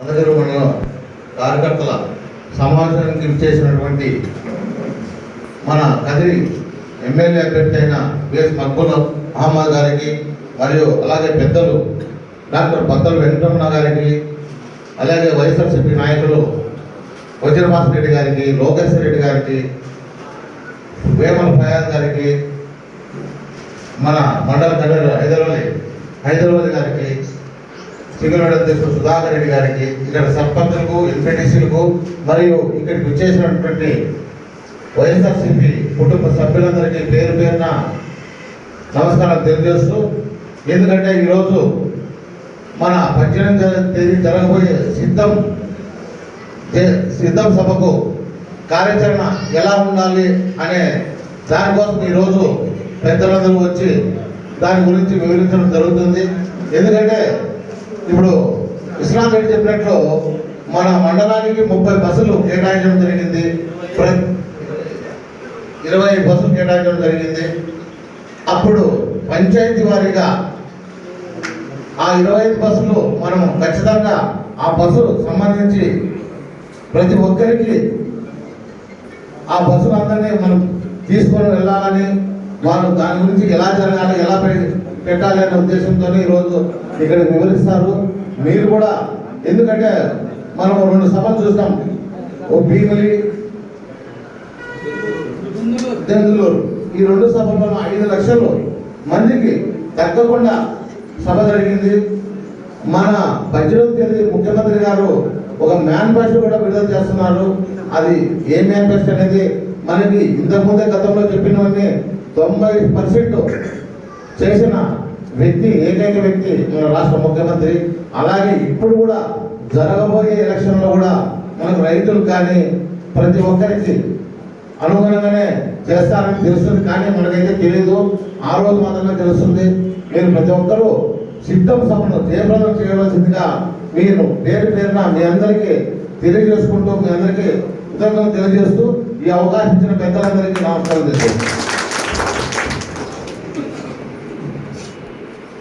మందగిరి కార్యకర్తల సమావేశానికి చేసినటువంటి మన కదిరి ఎమ్మెల్యే అభ్యర్థి అయిన బిఎస్ మక్బుల్ అహ్మద్ గారికి మరియు అలాగే పెద్దలు డాక్టర్ బద్దల వెంకటరమణ గారికి అలాగే వైఎస్ఆర్సీపీ నాయకులు వజ్రభాస్ రెడ్డి గారికి లోకేశ్వర రెడ్డి గారికి వేమల ఫయాజ్ గారికి మన మండల కన్వీనర్ హైదరాబాద్ హైదరాబాద్ గారికి సిగరెట్ అధ్యక్షుడు సుధాకర్ రెడ్డి గారికి ఇక్కడ సర్పంచులకు ఎంపీటీసీలకు మరియు ఇక్కడికి వచ్చేసినటువంటి వైఎస్ఆర్సీపీ కుటుంబ సభ్యులందరికీ పేరు పేరున నమస్కారం తెలియజేస్తూ ఎందుకంటే ఈరోజు మన పద్దెనిమిది తేదీ జరగబోయే సిద్ధం సిద్ధం సభకు కార్యాచరణ ఎలా ఉండాలి అనే దానికోసం ఈరోజు పెద్దలందరూ వచ్చి దాని గురించి వివరించడం జరుగుతుంది. ఎందుకంటే ఇప్పుడు ఇస్లాం రెడ్డి చెప్పినట్లు మన మండలానికి ముప్పై బస్సులు కేటాయించడం జరిగింది. ఇరవై బస్సులు కేటాయించడం జరిగింది. అప్పుడు పంచాయతీ వారీగా ఆ ఇరవై ఐదు బస్సులు మనం ఖచ్చితంగా ఆ బస్సులు సంబంధించి ప్రతి ఒక్కరికి ఆ బస్సులందరినీ మనం తీసుకొని వెళ్ళాలని వాళ్ళు దాని గురించి ఎలా జరగాలి ఎలా పెట్టాలనే ఉద్దేశంతో ఈరోజు ఇక్కడ వివరిస్తారు. మీరు కూడా ఎందుకంటే మనం రెండు సభలు చూస్తాం. ఓ భీమిలి దెందులూరు. ఈ రెండు సభల్లో ఐదు లక్షలు మందికి తగ్గకుండా సభ జరిగింది. మన బడ్జెట్ తేదీ ముఖ్యమంత్రి గారు ఒక మేనిఫెస్టో కూడా విడుదల చేస్తున్నారు. అది ఏ మేనిఫెస్టో అనేది మనకి ఇంతకుముందే గతంలో చెప్పినవన్నీ తొంభై పర్సెంట్ చేసిన వ్యక్తి ఏకైక వ్యక్తి మన రాష్ట్ర ముఖ్యమంత్రి. అలాగే ఇప్పుడు కూడా జరగబోయే ఎలక్షన్లో కూడా మనకు రైతులు కానీ ప్రతి ఒక్కరికి అనుగుణంగానే చేస్తారని తెలుస్తుంది. కానీ మనకైతే తెలియదు ఆ రోజు మాత్రమే తెలుస్తుంది. మీరు ప్రతి ఒక్కరూ సిద్ధం సభను జయప్రదం చేయవలసిందిగా మీరు పేరు పేరున మీ అందరికీ తెలియజేసుకుంటూ మీ అందరికీ కృతజ్ఞతలు తెలియజేస్తూ ఈ అవకాశం ఇచ్చిన పెద్దలందరికీ నమస్కారం చేస్తాను